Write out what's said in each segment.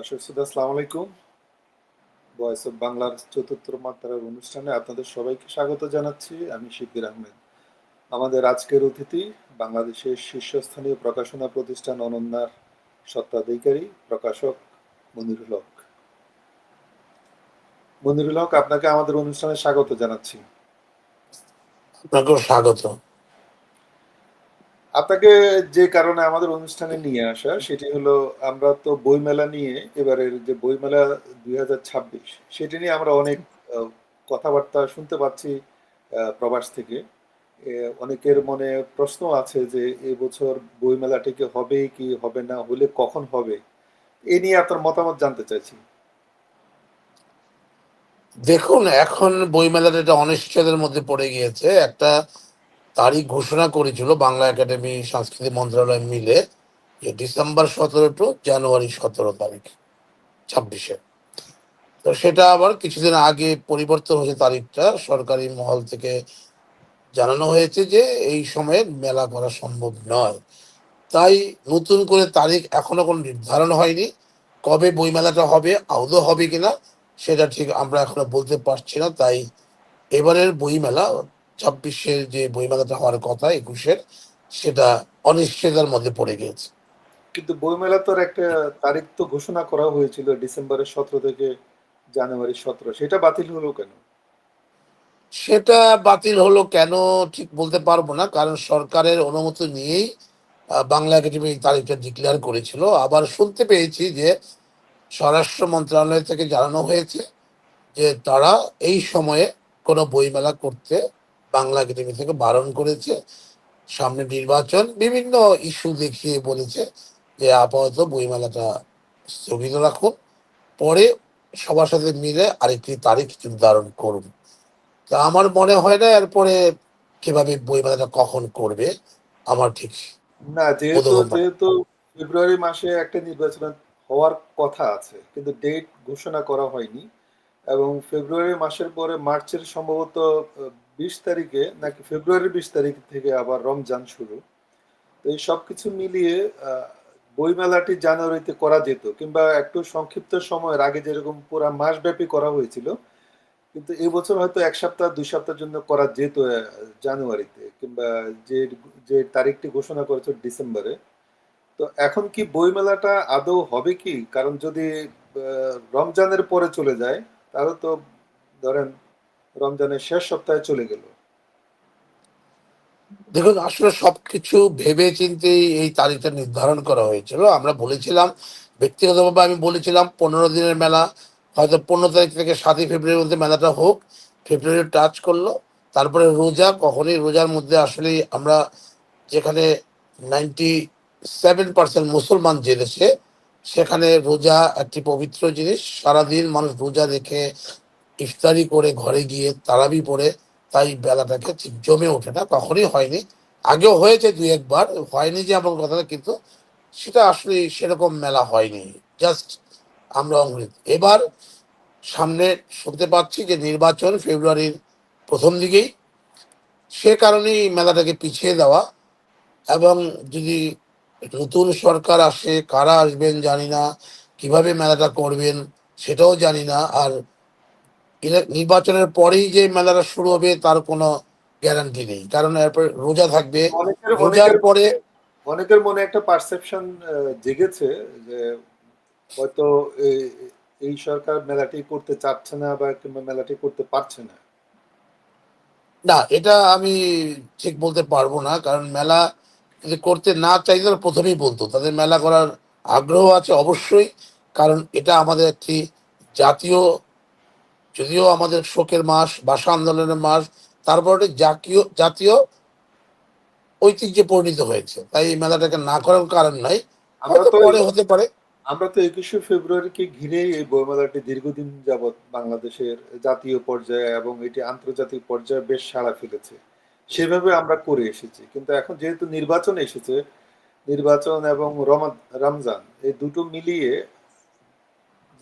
দর্শক শ্রোতা, আসসালামু আলাইকুম। ভয়েস অফ বাংলার চতুর্থ মাত্রার অনুষ্ঠানে আপনাদের সবাইকে স্বাগত জানাচ্ছি। আমি শিবির আহমেদ। আমাদের আজকের অতিথি বাংলাদেশের শীর্ষস্থানীয় প্রকাশনা প্রতিষ্ঠান অনন্যার স্বত্বাধিকারী প্রকাশক মনিরুল হক। মনিরুল হক, আপনাকে আমাদের অনুষ্ঠানে স্বাগত জানাচ্ছি। আপনাকেও স্বাগত। আপনাকে যে কারণে আমাদের অনুষ্ঠানে নিয়ে আসা, সেটি হলো আমরা তো বইমেলা নিয়ে এবারের যে বইমেলা দুই হাজার ছাব্বিশ, সেটি নিয়ে আমরা অনেক কথাবার্তা শুনতে পাচ্ছি প্রবাস থেকে। অনেকের মনে প্রশ্ন আছে যে এবছর বইমেলাটি কি হবে কি হবে না, হলে কখন হবে? এ নিয়ে আপনার মতামত জানতে চাইছি। দেখুন, এখন বইমেলাটা একটা অনিশ্চয়তার মধ্যে পড়ে গিয়েছে। একটা তারিখ ঘোষণা করেছিল বাংলা একাডেমি সাংস্কৃতিক মন্ত্রণালয় মিলে যে ডিসেম্বর সতেরো টু জানুয়ারি সতেরো তারিখ, ছাব্বিশে। তো সেটা আবার কিছুদিন আগে পরিবর্তন হয়েছে তারিখটা। সরকারি মহল থেকে জানানো হয়েছে যে এই সময়ে মেলা করা সম্ভব নয়। তাই নতুন করে তারিখ এখনও কোনো নির্ধারণ হয়নি। কবে বইমেলাটা হবে, আদৌ হবে কিনা, সেটা ঠিক আমরা এখনও বলতে পারছি না। তাই এবারের বইমেলা ছাব্বিশের যে বইমেলাটা হওয়ার কথা একুশের সেটা অনিশ্চয়তার মধ্যে পড়ে গিয়েছে। কিন্তু বইমেলা তোর একটা তারিখ তো ঘোষণা করা হয়েছিল ডিসেম্বরের সতেরো থেকে জানুয়ারি সতেরো। সেটা বাতিল হলো কেন? সেটা বাতিল হলো কেন ঠিক বলতে পারব না কারণ সরকারের অনুমতি নিয়েই বাংলা একাডেমি এই তারিখটা ডিক্লেয়ার করেছিল। আবার শুনতে পেয়েছি যে স্বরাষ্ট্র মন্ত্রণালয় থেকে জানানো হয়েছে যে তারা এই সময়ে কোনো বইমেলা করতে বাংলা একাডেমি থেকে বারণ করেছে। সামনে নির্বাচন বিভিন্ন ইস্যু দেখিয়ে বলেছে যে আপাতত বইমেলাটা স্থগিত রাখুন। পরে সবার সাথে মিলে আরেকটি তারিখ নির্ধারণ করুন। তা আমার মনে হয় না এরপরে কীভাবে বইমেলাটা কখন করবে আমার ঠিক না যেহেতু যেহেতু ফেব্রুয়ারি মাসে একটা নির্বাচন হওয়ার কথা আছে কিন্তু ডেট ঘোষণা করা হয়নি। এবং ফেব্রুয়ারি মাসের পরে মার্চের সম্ভবত বিশ তারিখে নাকি ফেব্রুয়ারির বিশ তারিখ থেকে আবার রমজান শুরু। তো এই সব কিছু মিলিয়ে বইমেলাটি জানুয়ারিতে করা যেত কিংবা একটু সংক্ষিপ্ত সময়ের আগে যেরকম পুরো মাসব্যাপী করা হয়েছিল, কিন্তু এবছর হয়তো এক সপ্তাহ, দুই সপ্তাহের জন্য করা যেত জানুয়ারিতে কিংবা যে যে তারিখটি ঘোষণা করেছে ডিসেম্বরে। তো এখন কি বইমেলাটা আদৌ হবে কি? কারণ যদি রমজানের পরে চলে যায় তাহলে তো ধরেন রমজানের শেষ সপ্তাহে চলে গেল। দেখুন, আসলে সবকিছু ভেবে চিন্তেই এই তারিখটা নির্ধারণ করা হয়েছিল। আমরা বলেছিলাম, ব্যক্তিগতভাবে আমি বলেছিলাম, পনেরো দিনের মেলা, হয়তো পনেরো তারিখ থেকে সাতই ফেব্রুয়ারির মধ্যে মেলাটা হোক। ফেব্রুয়ারি টাচ করল, তারপরে রোজা, কখনই রোজার মধ্যে আসলে আমরা যেখানে নাইনটি সেভেন পার্সেন্ট মুসলমান দেশে সেখানে রোজা একটি পবিত্র জিনিস। সারাদিন মানুষ রোজা রেখে ইফতারি করে ঘরে গিয়ে তারাবি পড়ে তাই বেলাটাকে ঠিক জমে ওঠে না। কখনই হয়নি। আগেও হয়েছে দুই একবার। হয়নি যে এমন কথা না, কিন্তু সেটা আসলে সেরকম মেলা হয়নি। জাস্ট আমরা অঙ্গিত এবার সামনে শুনতে পাচ্ছি যে নির্বাচন ফেব্রুয়ারির প্রথম দিকেই। সে কারণেই মেলাটাকে পিছিয়ে দেওয়া এবং যদি নতুন সরকার আসে কারা আসবেন জানি না। কীভাবে মেলাটা করবেন সেটাও জানি না। আর নির্বাচনের পরেই যে মেলাটা শুরু হবে তার কোনো গ্যারান্টি নেই। কারণ এরপর রোজা থাকবে। রোজার পরে অনেকের মনে একটা পারসেপশন জেগেছে যে হয়তো এই- এই সরকার মেলাটি করতে চাচ্ছে না বা কিংবা মেলাটি করতে পারছে না। না এটা আমি ঠিক বলতে পারব না। কারণ মেলা যদি করতে না চাইতো তাহলে প্রথমেই বলতো। তাদের মেলা করার আগ্রহ আছে অবশ্যই কারণ এটা আমাদের একটি জাতীয় যদিও আমাদের শোকের মাস ভাষা আন্দোলনের মাস তারপর এটা জাতীয় জাতীয় ঐতিহ্যে পরিণত হয়েছে। তাই এই মেলাটাকে না করার কারণ নাই। হয়তো পরে হতে পারে। আমরা তো একুশে ফেব্রুয়ারিকে ঘিরেই এই বইমেলাটি দীর্ঘদিন যাবৎ বাংলাদেশের জাতীয় পর্যায়ে এবং এটি আন্তর্জাতিক পর্যায়ে বেশ সাড়া ফেলেছে। সেভাবে আমরা করে এসেছি। কিন্তু এখন যেহেতু নির্বাচন এসেছে নির্বাচন এবং রমজান এই দুটো মিলিয়ে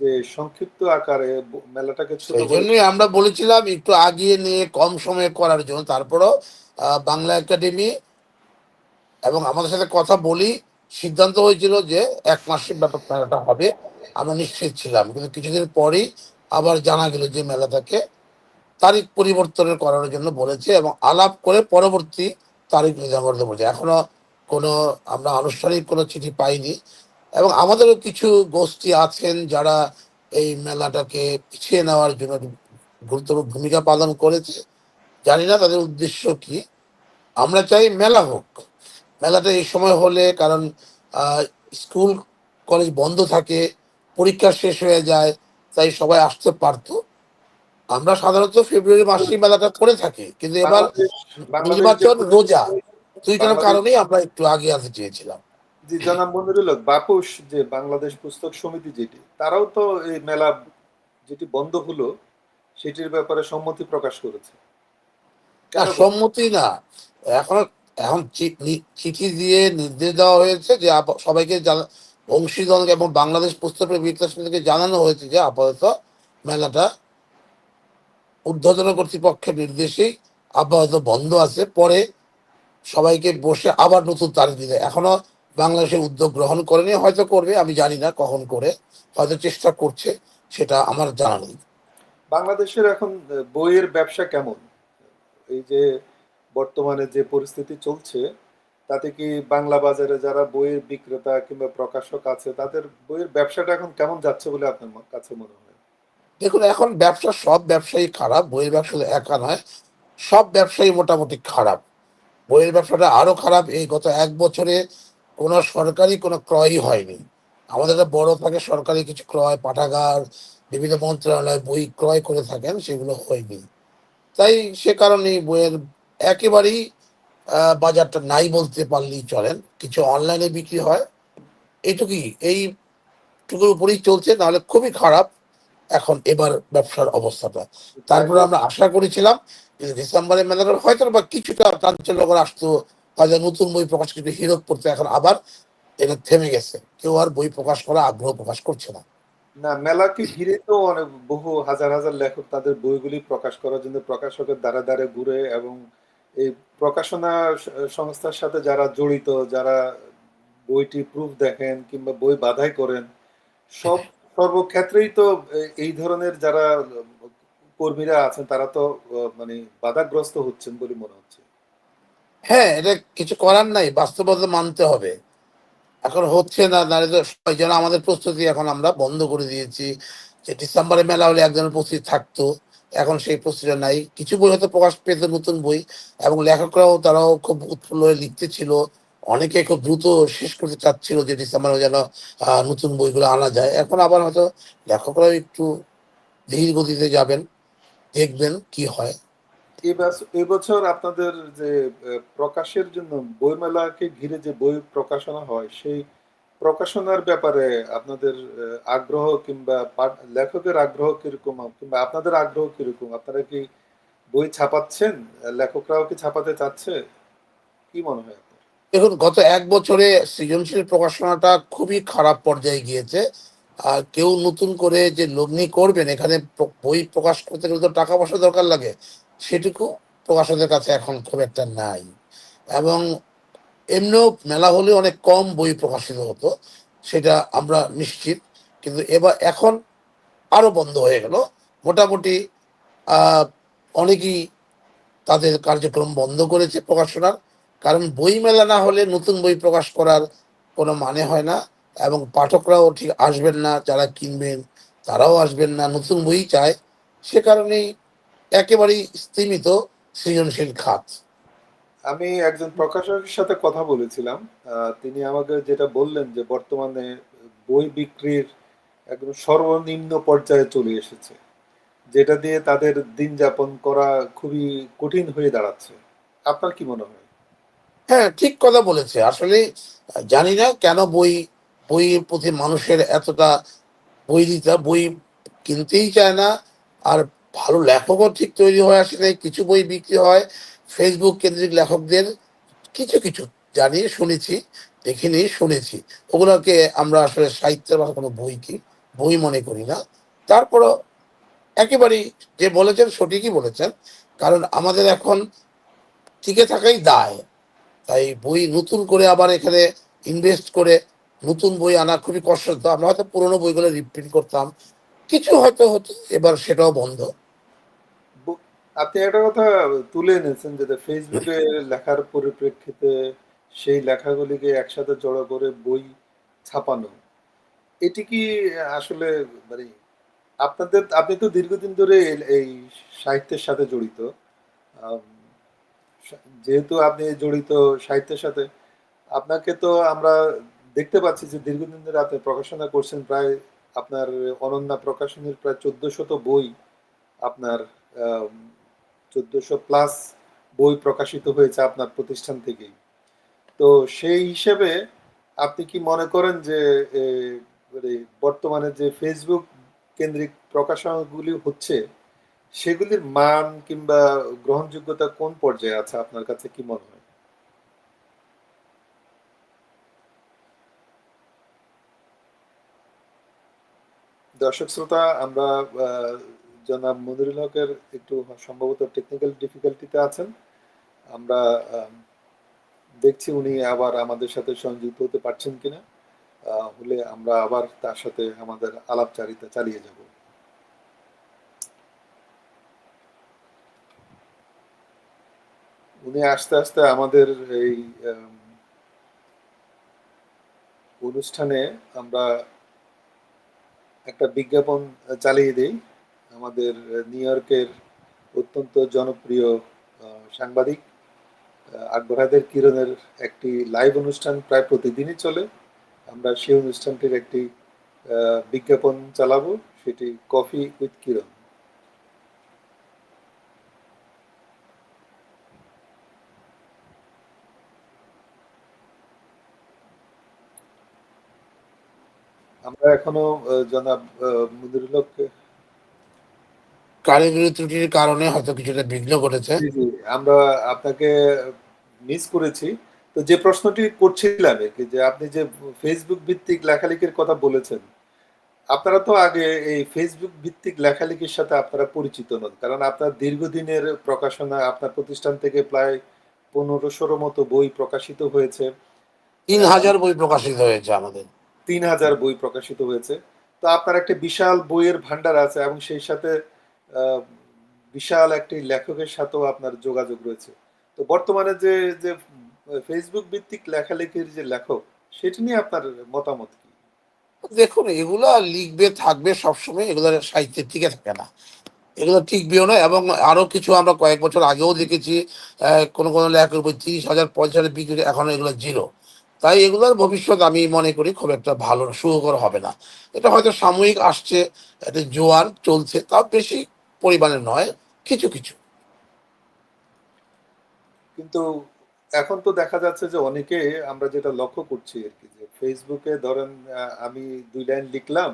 যে সংক্ষিপ্ত আকারে মেলাটাকে ছোট জন্যই আমরা বলেছিলাম একটু আগিয়ে নিয়ে কম সময়ে করার জন্য। তারপরও বাংলা একাডেমি এবং আমাদের সাথে কথা বলি সিদ্ধান্ত হয়েছিল যে এক মাসের ব্যাপার মেলাটা হবে। আমরা নিশ্চিত ছিলাম। কিন্তু কিছুদিন পরেই আবার জানা গেল যে মেলাটাকে তারিখ পরিবর্তনের করানোর জন্য বলেছে এবং আলাপ করে পরবর্তী তারিখ নির্ধারণ করতে বলেছে এখনও কোনো আমরা আনুষ্ঠানিক কোনো চিঠি পাইনি এবং আমাদেরও কিছু গোষ্ঠী আছেন যারা এই মেলাটাকে পিছিয়ে নেওয়ার জন্য গুরুত্বপূর্ণ ভূমিকা পালন করেছে। জানি না তাদের উদ্দেশ্য কি। আমরা চাই মেলা হোক। মেলাটা এই সময় হলে কারণ স্কুল, কলেজ বন্ধ থাকে, পরীক্ষা শেষ হয়ে যায়, তাই সবাই আসতে পারতো। আমরা সাধারণত ফেব্রুয়ারি মাসেই মেলাটা করে থাকি কিন্তু এবার নির্বাচন রোজা দুইটার কারণেই আমরা একটু আগে আসতে চেয়েছিলাম। জি জনাব মনিরুল বাপুস যে বাংলাদেশ পুস্তক সমিতি যেটি তারাও তো এই মেলা যেটি বন্ধ হলো সেটির ব্যাপারে সম্মতি প্রকাশ করেছে। সম্মতি না। এখন এখন চিঠি দিয়ে নির্দেশ দেওয়া হয়েছে যে সবাইকে অংশীদার এবং বাংলাদেশ পুস্তক বিকাশ জানানো হয়েছে যে আপাতত মেলাটা ঊর্ধ্বতন কর্তৃপক্ষের নির্দেশেই আপাতত বন্ধ আছে। পরে সবাইকে বসে আবার নতুন তারিখ দিতে। এখনও বাংলাদেশের উদ্যোগ গ্রহণ করেনি। হয়তো করবে, আমি জানি না কখন করে। হয়তো চেষ্টা করছে, সেটা আমার জানা নেই। বাংলাদেশের এখন বইয়ের ব্যবসা কেমন? এই যে বর্তমানে যে পরিস্থিতি চলছে, তাতে কি বাংলা বাজারে যারা বইয়ের বিক্রেতা কিংবা প্রকাশক আছে, তাদের বইয়ের ব্যবসাটা এখন কেমন যাচ্ছে বলে আপনার কাছে মনে হয়? দেখুন, এখন ব্যবসা সব ব্যবসায়ী খারাপ, বইয়ের ব্যবসা একা নয়, সব ব্যবসায়ী মোটামুটি খারাপ। বইয়ের ব্যবসাটা আরও খারাপ, এই গত এক বছরে কোনো সরকারি কোনো ক্রয়ই হয়নি। আমাদের একটা বড় থাকে, সরকারি কিছু ক্রয়, পাঠাগার, বিভিন্ন মন্ত্রণালয় বই ক্রয় করে থাকেন, সেগুলো হয়নি। তাই সে কারণেই বইয়ের একেবারেই বাজারটা নাই বলতে পারলেই চলেন, কিছু অনলাইনে বিক্রি হয়, এইটুকুই এইটুকুর উপরেই চলছে, নাহলে খুবই খারাপ। এখন এবার ব্যবসার অবস্থাটা। তারপরে আমরা আশা করেছিলাম ডিসেম্বরে মেলাটা হয়তো বা কিছুটা চাঞ্চল্যকর আসতো, হয়তো নতুন বই প্রকাশ কিছু হিরোপ করতে এখন আবার এটা থেমে গেছে। কেউ আর বই প্রকাশ করা আগ্রহ প্রকাশ করছে না। না ঘিরে তো অনেক বহু হাজার হাজার লেখক তাদের বইগুলি প্রকাশ করার জন্য প্রকাশকের দ্বারা দ্বারে ঘুরে এবং এই প্রকাশনা সংস্থার সাথে যারা জড়িত, যারা বইটি প্রুফ দেখেন কিংবা বই বাধাই করেন, সব সর্বক্ষেত্রেই তো এই ধরনের যারা কর্মীরা আছেন, তারা তো মানে বাধাগ্রস্ত হচ্ছেন বলে মনে হচ্ছে। হ্যাঁ এটা কিছু করার নাই, বাস্তবতা মানতে হবে। এখন হচ্ছে না সবাই যেন আমাদের প্রস্তুতি এখন আমরা বন্ধ করে দিয়েছি। যে ডিসেম্বরে মেলা হলে একজনের প্রস্তুতি থাকতো, এখন সেই প্রস্তুতিটা নাই। কিছু বই হয়তো প্রকাশ পেত নতুন বই, এবং লেখকরাও তারাও খুব উৎফুল্ল হয়ে লিখতে ছিল। অনেকে খুব দ্রুত শেষ করতে চাচ্ছিল যে ডিসেম্বরে যেন নতুন বইগুলো আনা যায়। এখন আবার হয়তো লেখকরাও একটু ধীর গতিতে যাবেন, দেখবেন কি হয়। এবছ- এবছর আপনাদের যে প্রকাশের জন্য বইমেলাকে ঘিরে যে বই প্রকাশনা হয়, সেই প্রকাশনার ব্যাপারে আপনাদের আগ্রহ কিংবা লেখকের আগ্রহ কীরকম, কিংবা আপনাদের আগ্রহ কীরকম? আপনারা কি বই ছাপাচ্ছেন? লেখকরাও কি ছাপাতে চাচ্ছে? কি মনে হয়? দেখুন, গত এক বছরে সৃজনশীল প্রকাশনাটা খুবই খারাপ পর্যায়ে গিয়েছে। আর কেউ নতুন করে যে লগ্নি করবেন, এখানে বই প্রকাশ করতে গেলে তো টাকা পয়সা দরকার লাগে, সেটুকু প্রকাশকদের কাছে এখন খুব একটা নাই। এবং এমনিও মেলা হলে অনেক কম বই প্রকাশিত হতো, সেটা আমরা নিশ্চিত। কিন্তু এবার এখন আরও বন্ধ হয়ে গেল। মোটামুটি অনেকেই তাদের কার্যক্রম বন্ধ করেছে প্রকাশনার। কারণ বই মেলা না হলে নতুন বই প্রকাশ করার কোনো মানে হয় না এবং পাঠকরাও ঠিক আসবেন না, যারা কিনবেন তারাও আসবেন না, নতুন বই চায়। সে কারণেই একেবারেই স্তীমিত সৃজনশীল খাত। আমি একজন প্রকাশকের সাথে কথা বলেছিলাম। তিনি আমাকে যেটা বললেন যে বর্তমানে বই বিক্রির একদম সর্বনিম্ন পর্যায়ে চলে এসেছে, যেটা দিয়ে তাদের দিন যাপন করা খুবই কঠিন হয়ে দাঁড়াচ্ছে। আপনার কি মনে হয়? হ্যাঁ ঠিক কথা বলেছে। আসলে জানি না কেন বই, বইয়ের প্রতি মানুষের এতটা বই দিতে, বই কিনতেই চায় না। আর ভালো লেখকও ঠিক তৈরি হয়ে আসে নাই, কিছু বই বিক্রি হয়। ফেসবুক কেন্দ্রিক লেখকদের কিছু কিছু জানি শুনেছি দেখিনি শুনেছি। ওগুলোকে আমরা আসলে সাহিত্যের বা কোনো বই কি, বই মনে করি না। তারপরও একেবারেই যে বলেছেন সঠিকই বলেছেন। কারণ আমাদের এখন টিকে থাকাই দায়। তাই বই নতুন করে আবার এখানে ইনভেস্ট করে নতুন বই আনা খুবই কষ্ট আমরা হয়তো পুরোনো বইগুলো রিপ্রিন্ট করতাম। কিছু হয়তো হতো, এবার সেটাও বন্ধ। আপনি একটা কথা তুলে এনেছেন যেটা ফেসবুকে লেখার পরিপ্রেক্ষিতে সেই লেখাগুলিকে একসাথে জড়ো করে বই ছাপানো। এটি কি আসলে মানে আপনাদের, আপনি তো দীর্ঘদিন ধরে এই- সাহিত্যের সাথে জড়িত। যেহেতু আপনি জড়িত সাহিত্যের সাথে, আপনাকে তো আমরা দেখতে পাচ্ছি যে দীর্ঘদিন ধরে আপনি প্রকাশনা করছেন, প্রায় আপনার অনন্যা প্রকাশনীর প্রায় চোদ্দ শত বই আপনার চোদ্দশো প্লাস বই প্রকাশিত হয়েছে আপনার প্রতিষ্ঠান থেকেই। তো সেই হিসেবে আপনি কি মনে করেন যে মানে বর্তমানে যে ফেসবুক কেন্দ্রিক প্রকাশনাগুলি হচ্ছে সেগুলির মান কিংবা গ্রহণযোগ্যতা কোন পর্যায়ে আছে? আপনার কাছে কি মনে হয়? দর্শক শ্রোতা আমরা জনাব মনিরুল হকের একটু সম্ভবত টেকনিক্যাল ডিফিকাল্টিতে আছেন। আমরা আম, দেখছি উনি আবার আমাদের সাথে সংযুক্ত হতে পারছেন কিনা। হলে আমরা আবার তার সাথে আমাদের আলাপচারিতা চালিয়ে যাব। উনি আস্তে আস্তে আমাদের এই অনুষ্ঠানে আমরা একটা বিজ্ঞাপন চালিয়ে দিই। আমাদের নিউ ইয়র্কের অত্যন্ত জনপ্রিয় সাংবাদিক আহ, আকবর হায়দার কিরণের একটি লাইভ অনুষ্ঠান প্রায় প্রতিদিনই চলে। আমরা সেই অনুষ্ঠানটির একটি বিজ্ঞাপন চালাবো সেটি কফি উইথ কিরণ আমরা এখনও জনাব কারিগরি ত্রুটির কারণে হয়তো কিছুটা বিঘ্ন ঘটেছে। আমরা আপনাকে মিস করেছি। তো যে প্রশ্নটি করছিলাম কি যে আপনি যে ফেসবুক ভিত্তিক লেখালেখির কথা বলেছেন আপনারা তো আগে এই ফেসবুক ভিত্তিক লেখালেখির সাথে আপনারা পরিচিত নন কারণ আপনার দীর্ঘদিনের প্রকাশনা আপনার প্রতিষ্ঠান থেকে প্রায় পনেরোশোর মতো বই প্রকাশিত হয়েছে। তিন হাজার বই প্রকাশিত হয়েছে আমাদের। তিন হাজার বই প্রকাশিত হয়েছে। তো আপনার একটা বিশাল বইয়ের ভান্ডার আছে এবং সেই সাথে বিশাল একটি লেখকের সাথেও আপনার যোগাযোগ রয়েছে। তো বর্তমানে যে যে ফেসবুক ভিত্তিক লেখালেখির যে লেখক, সেটি নিয়ে আপনার মতামত কি? দেখুন, এগুলা লিখবে, থাকবে সবসময়, এগুলো সাহিত্যের টিকে থাকে না। এগুলো টিকবেও না এবং আরও কিছু আমরা কয়েক বছর আগেও দেখেছি কোনো কোনো লেখকের উপর তিরিশ হাজার, পঞ্চাশ বিক্রি এখন এগুলো জিরো। তাই এগুলোর ভবিষ্যৎ আমি মনে করি খুব একটা ভালো সুখকর হবে না। এটা হয়তো সাময়িক আসছে একটা জোয়ার চলছে তাও বেশি পরিমাণে নয় কিছু কিছু। কিন্তু এখন তো দেখা যাচ্ছে যে অনেকে আমরা যেটা লক্ষ্য করছি আর কি যে ফেসবুকে ধরেন আমি দুই লাইন লিখলাম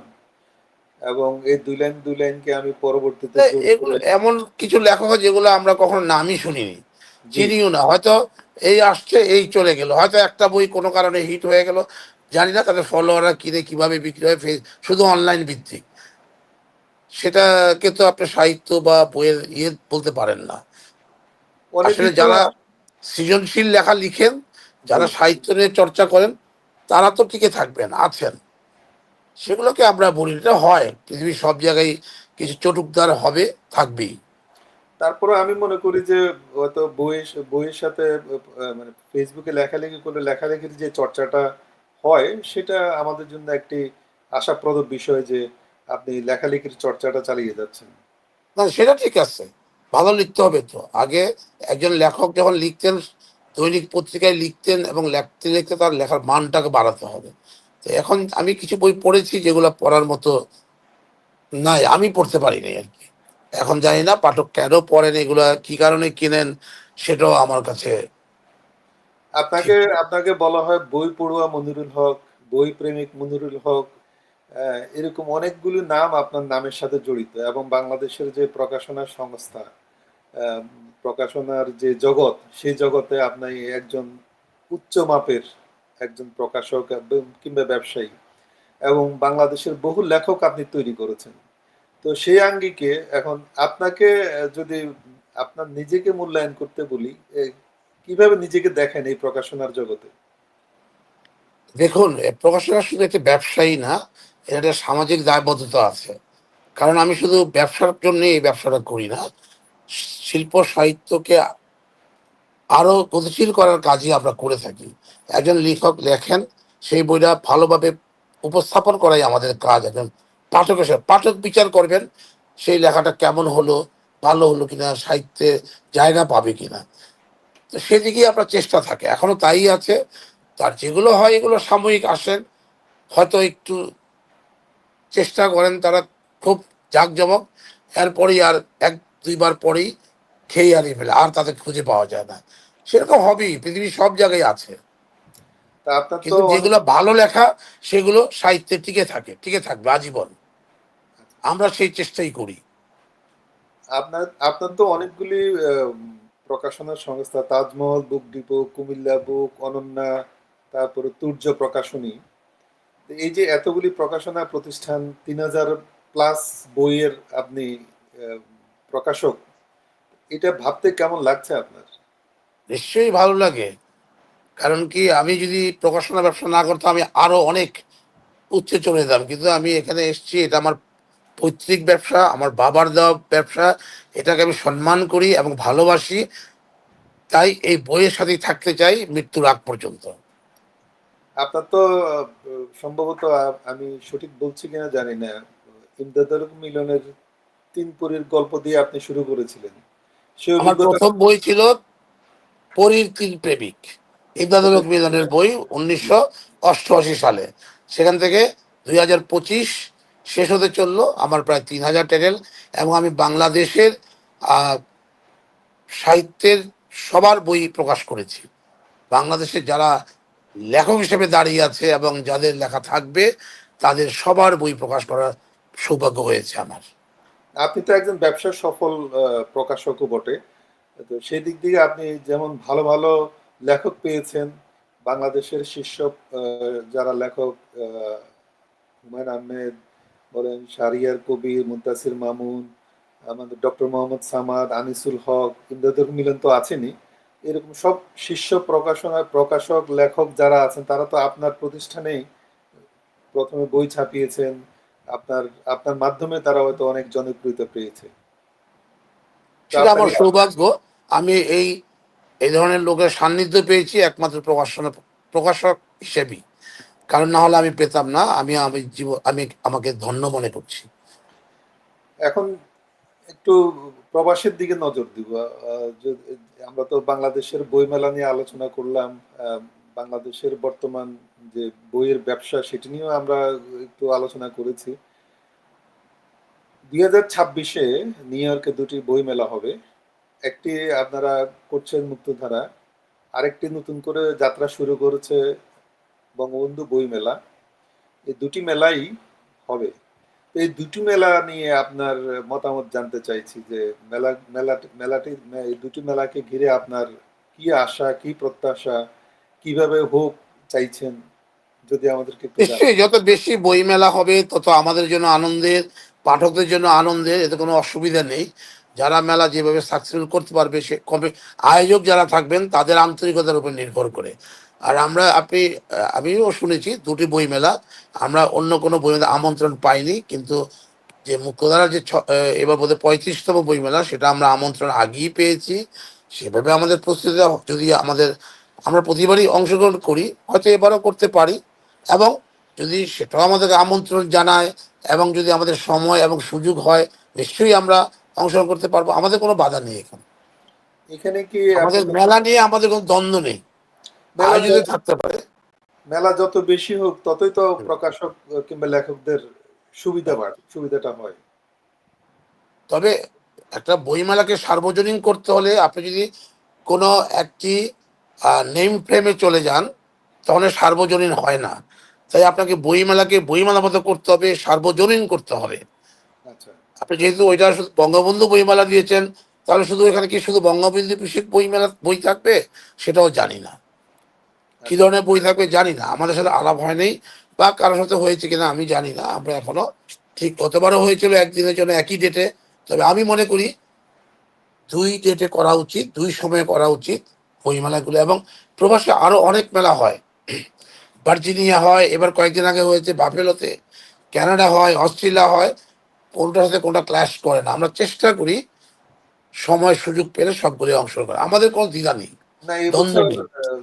এবং এই দুই লাইন দুই লাইনকে আমি পরবর্তীতে এগুলো এমন কিছু লেখক যেগুলো আমরা কখনো নামই শুনিনি। চিনিও না হয়তো এই আসছে এই চলে গেল। হয়তো একটা বই কোনো কারণে হিট হয়ে গেল। জানি না তাদের ফলোয়াররা কিনে কীভাবে বিক্রি হয় শুধু অনলাইন ভিত্তিক। সেটাকে তো আপনি সাহিত্য বা বইয়ের ইয়ে বলতে পারেন না। আসলে যারা সৃজনশীল লেখা লিখেন যারা সাহিত্য নিয়ে চর্চা করেন তারা তো টিকে থাকবেন আছেন। সেগুলোকে আমরা বলি এটা হয়। পৃথিবীর সব জায়গায় কিছু চটুকদার হবে থাকবেই। তারপরে আমি মনে করি যে হয়তো বইয়ের বইয়ের সাথে মানে ফেসবুকে লেখালেখি করলে লেখালেখির যে চর্চাটা হয়, সেটা আমাদের জন্য একটি আশাপ্রদ বিষয় যে আপনি লেখালেখির চর্চাটা চালিয়ে যাচ্ছেন। না, সেটা ঠিক আছে। ভালো লিখতে হবে তো। আগে একজন লেখক যখন লিখতেন, দৈনিক পত্রিকায় লিখতেন এবং লিখতে লিখতে তার লেখার মানটাকে বাড়াতে হবে। তো এখন আমি কিছু বই পড়েছি যেগুলো পড়ার মতো নাই, আমি পড়তে পারিনি আর কি। এখন জানি না, পাঠক কেন পড়েন, এগুলা কি কারণে কিনেন, সেটাও আমার কাছে আপনাকে আপনাকে বলা হয় বই পড়ুয়া মনিরুল হক, বই প্রেমিক মনিরুল হক এরকম অনেকগুলো নাম আপনার নামের সাথে জড়িত এবং বাংলাদেশের যে প্রকাশনা সংস্থা প্রকাশনার যে জগৎ, সেই জগতে আপনি একজন উচ্চ মাপের একজন প্রকাশক কিংবা ব্যবসায়ী এবং বাংলাদেশের বহু লেখক আপনি তৈরি করেছেন। তো সেই আঙ্গিকে এখন আপনাকে, যদি আপনার নিজেকে মূল্যায়ন করতে বলি কীভাবে নিজেকে দেখেন এই প্রকাশনার জগতে? দেখুন প্রকাশনা শুধু একটা ব্যবসায়ী না এটা একটা সামাজিক দায়বদ্ধতা আছে। কারণ আমি শুধু ব্যবসার জন্য এই ব্যবসাটা করি না, শিল্প সাহিত্যকে আরও গতিশীল করার কাজই আমরা করে থাকি। একজন লেখক লেখেন, সেই বইটা ভালোভাবে উপস্থাপন করাই আমাদের কাজ, একজন পাঠক হিসেবে পাঠক বিচার করবেন সেই লেখাটা কেমন হলো ভালো হলো কিনা সাহিত্যে জায়গা পাবে কিনা। তো সেদিকে আপনার চেষ্টা থাকে। এখনও তাই আছে। তার যেগুলো হয় এগুলো সাময়িক আসেন। হয়তো একটু চেষ্টা করেন তারা খুব জাঁকজমক। এরপরেই আর এক দুইবার পরেই খেয়ে হারিয়ে ফেলে আর তাদের খুঁজে পাওয়া যায় না। সেরকম হবেই পৃথিবীর সব জায়গায় আছে। কিন্তু যেগুলো ভালো লেখা সেগুলো সাহিত্যে টিকে থাকে টিকে থাকবে আজীবন। আমরা সেই চেষ্টাই করি। আপনার আপনার তো অনেকগুলি প্রকাশনা সংস্থা Taj Mahal book depot Comilla book Ananya তারপরে তুর্য প্রকাশনী। এই যে এতগুলি প্রকাশনা প্রতিষ্ঠান তিন হাজার প্লাস বইয়ের আপনি প্রকাশক এটা ভাবতে কেমন লাগছে আপনার? নিশ্চয়ই ভালো লাগে। কারণ কি আমি যদি প্রকাশনা ব্যবসা না করতাম আমি আরও অনেক উচ্চে চলে যেতাম। কিন্তু আমি এখানে এসেছি এটা আমার পৈতৃক ব্যবসা আমার বাবার দেওয়া ব্যবসা এটাকে আমি সম্মান করি এবং ভালোবাসি। তাই এই বইয়ের সাথেই থাকতে চাই মৃত্যুর আগ পর্যন্ত। আপনার তো সম্ভবত আমি সঠিক বলছি কিনা জানি না। ইমদাদুল মিলনের তিন পরীর গল্প দিয়ে আপনি শুরু করেছিলেন। আমার প্রথম বই ছিল পরীর তিন প্রেমিক। ইমদাদুল মিলনের বই উনিশশো অষ্টআশি সালে। সেখান থেকে দুই হাজার পঁচিশ শেষ হতে চলল আমার প্রায় তিন হাজার টাইটেল এবং আমি বাংলাদেশের সাহিত্যের সবার বই প্রকাশ করেছি। বাংলাদেশে যারা লেখক হিসেবে দাঁড়িয়ে আছে এবং যাদের লেখা থাকবে, তাদের সবার বই প্রকাশ করার সৌভাগ্য হয়েছে আমার। আপনি তো একজন ব্যবসা সফল প্রকাশকও বটে। তো সেই দিক থেকে আপনি যেমন ভালো ভালো লেখক পেয়েছেন, বাংলাদেশের শীর্ষ যারা লেখক হুমায়ুন আহমেদ বলেন শারিয়ার কবির মুন্তাসির মামুন আমাদের ডক্টর মোহাম্মদ সামাদ আনিসুল হক ইমদাদুল মিলন তো আছেনই। এরকম সব শীর্ষ প্রকাশনা প্রকাশক লেখক যারা আছেন তারা তো আপনার প্রতিষ্ঠানেই প্রথমে বই ছাপিয়েছেন। আপনার আপনার মাধ্যমে তারা হয়তো অনেক জনপ্রিয়তা পেয়েছে। সেটা আমার সৌভাগ্য। আমি এই এই ধরনের লোকের সান্নিধ্য পেয়েছি একমাত্র প্রকাশনা প্রকাশক হিসেবেই। কারণ না হলে আমি পেতাম না, আমি আমি জীবন আমি আমাকে ধন্য মনে করছি। এখন একটু প্রবাসের দিকে নজর দিব। আমরা তো বাংলাদেশের বইমেলা নিয়ে আলোচনা করলাম বাংলাদেশের বর্তমান যে বইয়ের ব্যবসা সেটি নিয়েও আমরা একটু আলোচনা করেছি। দুই হাজার ছাব্বিশে নিউ ইয়র্কে দুটি বই মেলা হবে। একটি আপনারা করছেন মুক্তধারা, আরেকটি নতুন করে যাত্রা শুরু করেছে বঙ্গবন্ধু বই মেলা, এই দুটি মেলাই হবে। এই দুটি মেলা নিয়ে আপনার মতামত জানতে চাইছি যে মেলা মেলা, মেলাটি এই দুটি মেলাকে ঘিরে আপনার কি আশা, কি প্রত্যাশা, কীভাবে হোক চাইছেন, যদি আমাদেরকে যত বেশি বই মেলা হবে, তত আমাদের জন্য আনন্দের, পাঠকদের জন্য আনন্দের, এতে কোনো অসুবিধা নেই। যারা মেলা যেভাবে সাকসেসফুল করতে পারবে, সে কবে আয়োজক যারা থাকবেন, তাদের আন্তরিকতার উপর নির্ভর করে। আর আমরা আপনি আমিও শুনেছি দুটি বই মেলা আমরা অন্য কোনো বই মেলা আমন্ত্রণ পাইনি কিন্তু যে মুক্তধারার যে এবার বোধহয় পঁয়ত্রিশতম বই মেলা সেটা আমরা আমন্ত্রণ আগেই পেয়েছি। সেভাবে আমাদের প্রস্তুতি যদি আমাদের আমরা প্রতিবারই অংশগ্রহণ করি হয়তো এবারও করতে পারি এবং যদি সেটাও আমাদেরকে আমন্ত্রণ জানায় এবং যদি আমাদের সময় এবং সুযোগ হয় নিশ্চয়ই আমরা অংশগ্রহণ করতে পারব আমাদের কোনো বাধা নেই এখানে। এখানে কি আমাদের মেলা নিয়ে আমাদের কোনো দ্বন্দ্ব নেই। মেলা যত- থাকতে পারে। মেলা যত বেশি হোক ততই তো প্রকাশক কিংবা লেখকদের সুবিধা বাড়ে সুবিধাটা হয়। তবে একটা বইমেলাকে সার্বজনীন করতে হলে আপনি যদি কোনো একটি নেম ফ্রেমে চলে যান তখন সার্বজনীন হয় না। তাই আপনাকে বইমেলাকে বইমেলা মতো করতে হবে সার্বজনীন করতে হবে। আচ্ছা। আপনি যেহেতু ওইটা শুধু বঙ্গবন্ধু বইমেলা দিয়েছেন তাহলে শুধু এখানে কি শুধু বঙ্গবন্ধু বিষয়ক বইমেলা বই থাকবে? সেটাও জানি না। কি ধরনের বই থাকবে জানি না। আমাদের সাথে আলাপ হয়নি বা কারোর সাথে হয়েছে কিনা আমি জানি না। আমরা এখনও ঠিক গতবারও হয়েছিল একদিনের জন্য একই ডেটে তবে আমি মনে করি দুই ডেটে করা উচিত, দুই সময়ে করা উচিত বইমেলাগুলো এবং প্রবাসে আরও অনেক মেলা হয়। ভার্জিনিয়া হয়, এবার কয়েকদিন আগে হয়েছে বাফেলোতে। কানাডা হয়, অস্ট্রেলিয়া হয়, কোনটার সাথে কোনটা ক্লাস করে না। আমরা চেষ্টা করি সময় সুযোগ পেলে সবগুলি অংশগ্রহণ করা। আমাদের কোনো দ্বিধা নেই। না এই বছর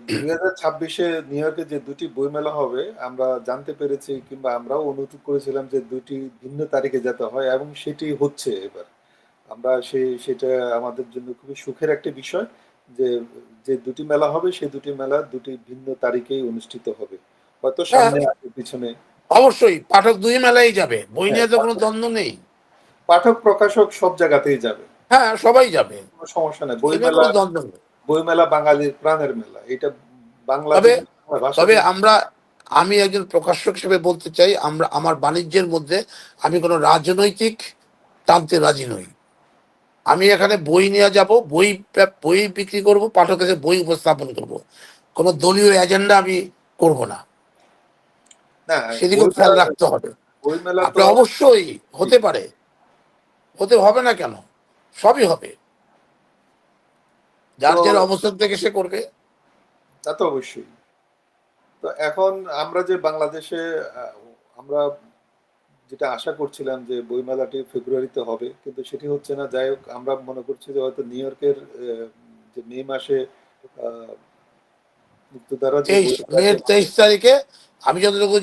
দুই হাজার ছাব্বিশে নিউ ইয়র্কে যে দুটি বইমেলা হবে আমরা জানতে পেরেছি কিংবা আমরাও অনুরোধ করেছিলাম যে দুটি ভিন্ন তারিখে যেতে হয় এবং সেটি হচ্ছে এবার। আমরা সেই সেটা আমাদের জন্য খুবই সুখের একটা বিষয় যে যে দুটি মেলা হবে সেই দুটি মেলা দুটি ভিন্ন তারিখেই অনুষ্ঠিত হবে। হয়তো সামনে পিছনে। অবশ্যই পাঠক দুই মেলাই যাবে। বই নিয়ে তো হ্যাঁ, কোনো দ্বন্দ্ব নেই। পাঠক প্রকাশক সব জায়গাতেই যাবে। হ্যাঁ সবাই যাবে। কোনো সমস্যা নেই। বই কোনো দ্বন্দ্ব নেই। বইমেলা বাঙালির প্রাণের মেলা। এটা বাংলা তবে- আমরা আমি একজন প্রকাশক হিসেবে বলতে চাই আমরা আমার বাণিজ্যের মধ্যে আমি কোনো রাজনৈতিক টানতে রাজি নই। আমি এখানে বই নিয়ে যাব বই বই বিক্রি করব পাঠকের কাছে বই উপস্থাপন করব। কোনো দলীয় এজেন্ডা আমি করব না। সেদিকেও খেয়াল রাখতে হবে। আপনি অবশ্যই হতে পারে। হতে হবে না কেন? সবই হবে। যার যার অবস্থান থেকে সে করবে। তা তো অবশ্যই। তো এখন আমরা যে বাংলাদেশে আমরা যেটা আশা করছিলাম যে বইমেলাটি ফেব্রুয়ারিতে হবে কিন্তু সেটি হচ্ছে না। যাই হোক আমরা মনে করছি যে হয়তো নিউ ইয়র্কের যে মে মাসে মুক্তধারা তেইশ মে তেইশ তারিখে আমি যতটুকু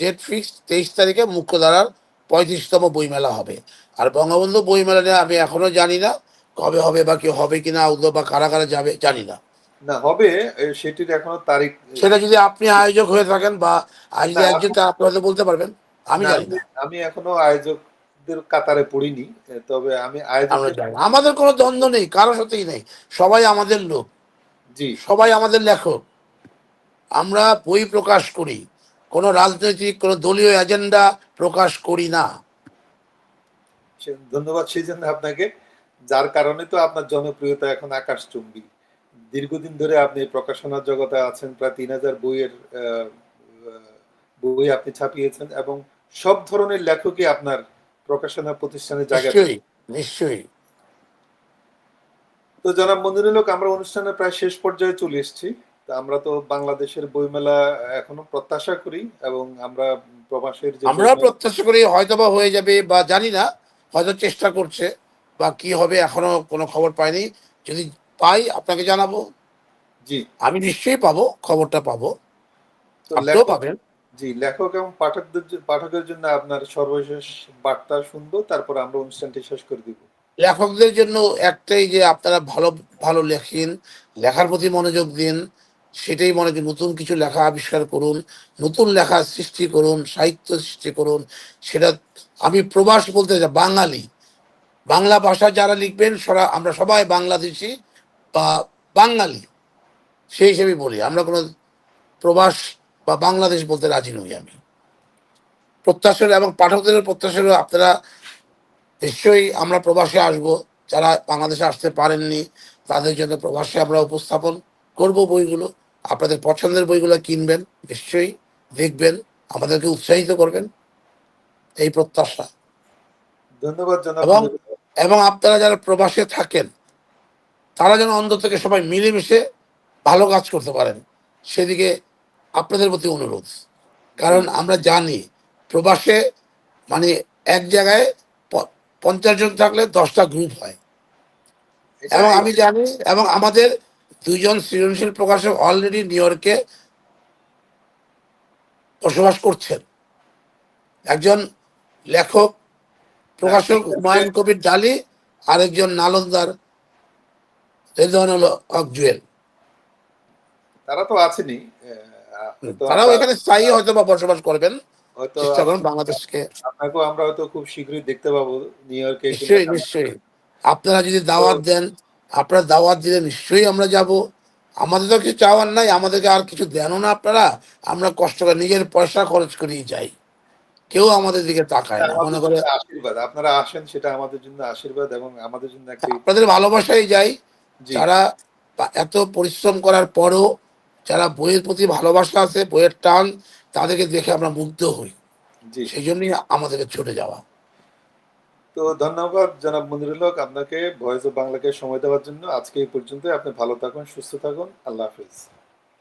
ডেট ফিক্স তেইশ তারিখে মুখ্যধারার পঁয়ত্রিশতম বইমেলা হবে। আর বঙ্গবন্ধু বইমেলা নিয়ে আমি এখনও জানি না। কবে হবে বা কি হবে কিনা আদৌ বা কারা কারা যাবে জানি না। না হবে সেটির এখনও তারিখ সেটা যদি আপনি আয়োজক হয়ে থাকেন বা যদি একজন তা আপনি বলতে পারবেন। আমি জানি না। আমি এখনও আয়োজকদের কাতারে পড়িনি তবে আমি আয়োজক আমাদের কোনো দ্বন্দ্ব নেই কারও সাথেই নেই। সবাই আমাদের লোক। জি। সবাই আমাদের লেখক। আমরা বই প্রকাশ করি। কোনো রাজনৈতিক কোনো দলীয় এজেন্ডা প্রকাশ করি না। ধন্যবাদ সেই জন্য আপনাকে। যার কারণে তো আপনার জনপ্রিয়তা এখন আকাশচুম্বী। দীর্ঘদিন ধরে আপনি প্রকাশনার জগতে আছেন প্রায় তিন হাজার বইয়ের বই আপনি ছাপিয়েছেন এবং সব ধরনের লেখকই আপনার প্রকাশনা প্রতিষ্ঠানে জায়গা নিশ্চয়ই তো জনাব মন্দিরের লোক আমরা অনুষ্ঠানের প্রায় শেষ পর্যায়ে চলে এসেছি। তা আমরা তো বাংলাদেশের বইমেলা এখনও প্রত্যাশা করি এবং আমরা প্রবাসের আমরা প্রত্যাশা করি হয়তো বা হয়ে যাবে বা জানি না হয়তো চেষ্টা করছে। বা কি হবে এখনও কোনো খবর পাইনি। যদি পাই আপনাকে জানাব। জি। আমি নিশ্চয়ই পাবো খবরটা পাবো। আপনিও পাবেন। জি লেখক এবং পাঠকদের পাঠকের জন্য আপনার সর্বশেষ বার্তা শুনব তারপর আমরা অনুষ্ঠানটি শেষ করে দিব। লেখকদের জন্য একটাই যে আপনারা ভালো ভালো লেখেন লেখার প্রতি মনোযোগ দিন সেটাই মনে করি নতুন কিছু লেখা আবিষ্কার করুন নতুন লেখা সৃষ্টি করুন সাহিত্য সৃষ্টি করুন সেটা আমি প্রবাস বলতে চাই বাঙালি। বাংলা ভাষা যারা লিখবেন সরা আমরা সবাই বাংলাদেশি বা বাঙালি। সেই হিসেবে বলি আমরা কোনো প্রবাস বা বাংলাদেশ বলতে রাজি নই আমি। প্রত্যাশা এবং পাঠকদের প্রত্যাশা হলো আপনারা নিশ্চয়ই আমরা প্রবাসে আসব যারা বাংলাদেশে আসতে পারেননি তাদের জন্য প্রবাসে আমরা উপস্থাপন করব বইগুলো। আপনাদের পছন্দের বইগুলো কিনবেন নিশ্চয়ই দেখবেন আমাদেরকে উৎসাহিত করবেন। এই প্রত্যাশা। ধন্যবাদ জনাব এবং-। এবং আপনারা যারা প্রবাসে থাকেন তারা যেন অন্তর থেকে সবাই মিলেমিশে ভালো কাজ করতে পারেন সেদিকে আপনাদের প্রতি অনুরোধ। কারণ আমরা জানি প্রবাসে মানে এক জায়গায় পঞ্চাশ জন থাকলে দশটা গ্রুপ হয়। এবং আমি জানি এবং আমাদের দুইজন সৃজনশীল প্রকাশক অলরেডি নিউ ইয়র্কে বসবাস করছেন। একজন লেখক প্রকাশক হুমায়ুন কবির ডালি আরেকজন নালন্দার হক জুয়েল। তারা তো আছেনই তারাও এখানে স্থায়ী হয়তো বা বসবাস করবেন। চেষ্টা করুন বাংলাদেশকে। আপনাকেও আমরা হয়তো খুব শীঘ্রই দেখতে পাবো নিউ ইয়র্কে নিশ্চয়ই নিশ্চয়ই। আপনারা যদি দাওয়াত দেন আপনারা দাওয়াত দিলে নিশ্চয়ই আমরা যাব। আমাদের তো কিছু চাওয়ার নাই আমাদেরকে আর কিছু দেনও না আপনারা। আমরা কষ্ট করে নিজের পয়সা খরচ করেই যাই। কেউ আমাদের দিকে তাকায় না মনে করে আশীর্বাদ আপনারা আসেন সেটা আমাদের জন্য আশীর্বাদ এবং আমাদের জন্য আপনাদের ভালোবাসাই যাই যারা এত পরিশ্রম করার পরও যারা বইয়ের প্রতি ভালোবাসা আছে বইয়ের টান তাদেরকে দেখে আমরা মুগ্ধ হই। সেই জন্যই আমাদেরকে ছুটে যাওয়া। তো ধন্যবাদ জনাব মনিরুল হক আপনাকে ভয়েস অফ বাংলাকে সময় দেওয়ার জন্য। আজকে এই পর্যন্ত আপনি ভালো থাকুন সুস্থ থাকুন আল্লাহ হাফিজ।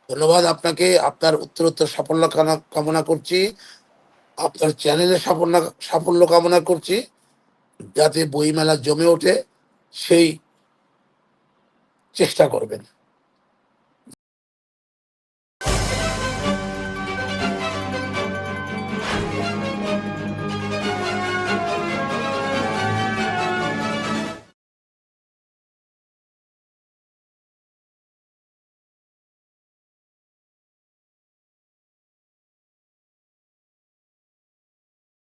ধন্যবাদ আপনাকে আপনার উত্তরোত্তর সাফল্য কামনা- কামনা করছি। আপনার চ্যানেলে সাফল্য সাফল্য কামনা করছি যাতে বইমেলা জমে ওঠে সেই চেষ্টা করবেন।